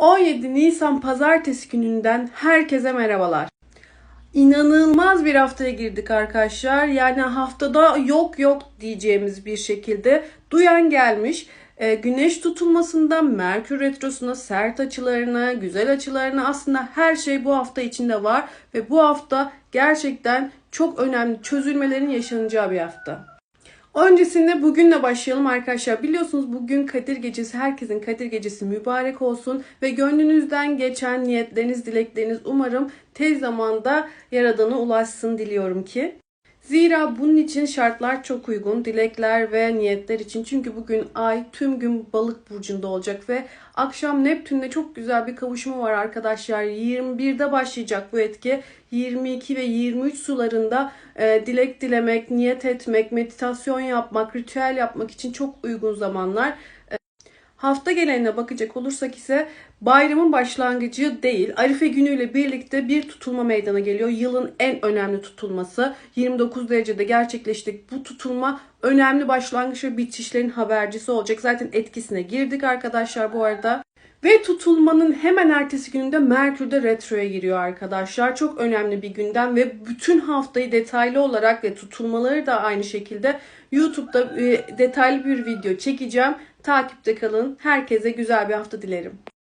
17 Nisan pazartesi gününden herkese merhabalar. İnanılmaz bir haftaya girdik arkadaşlar. Yani haftada yok yok diyeceğimiz bir şekilde duyan gelmiş. Ee, güneş tutulmasından Merkür Retrosu'na, sert açılarına, güzel açılarına aslında her şey bu hafta içinde var. Ve bu hafta gerçekten çok önemli çözülmelerin yaşanacağı bir hafta. Öncesinde bugünle başlayalım arkadaşlar. Biliyorsunuz bugün Kadir Gecesi. Herkesin Kadir Gecesi mübarek olsun. Ve gönlünüzden geçen niyetleriniz, dilekleriniz umarım tez zamanda Yaradan'a ulaşsın diliyorum ki. Zira bunun için şartlar çok uygun. Dilekler ve niyetler için. Çünkü bugün ay tüm gün balık burcunda olacak ve akşam Neptün'le çok güzel bir kavuşumu var arkadaşlar. 21'de başlayacak bu etki. 22 ve 23 sularında e, dilek dilemek, niyet etmek, meditasyon yapmak, ritüel yapmak için çok uygun zamanlar. Hafta geneline bakacak olursak ise bayramın başlangıcı değil. Arife günüyle birlikte bir tutulma meydana geliyor. Yılın en önemli tutulması. 29 derecede gerçekleştik. Bu tutulma önemli başlangıç ve bitişlerin habercisi olacak. Zaten etkisine girdik arkadaşlar bu arada. Ve tutulmanın hemen ertesi gününde Merkür de retroya giriyor arkadaşlar. Çok önemli bir gündem ve bütün haftayı detaylı olarak ve tutulmaları da aynı şekilde YouTube'da e, detaylı bir video çekeceğim. Takipte kalın. Herkese güzel bir hafta dilerim.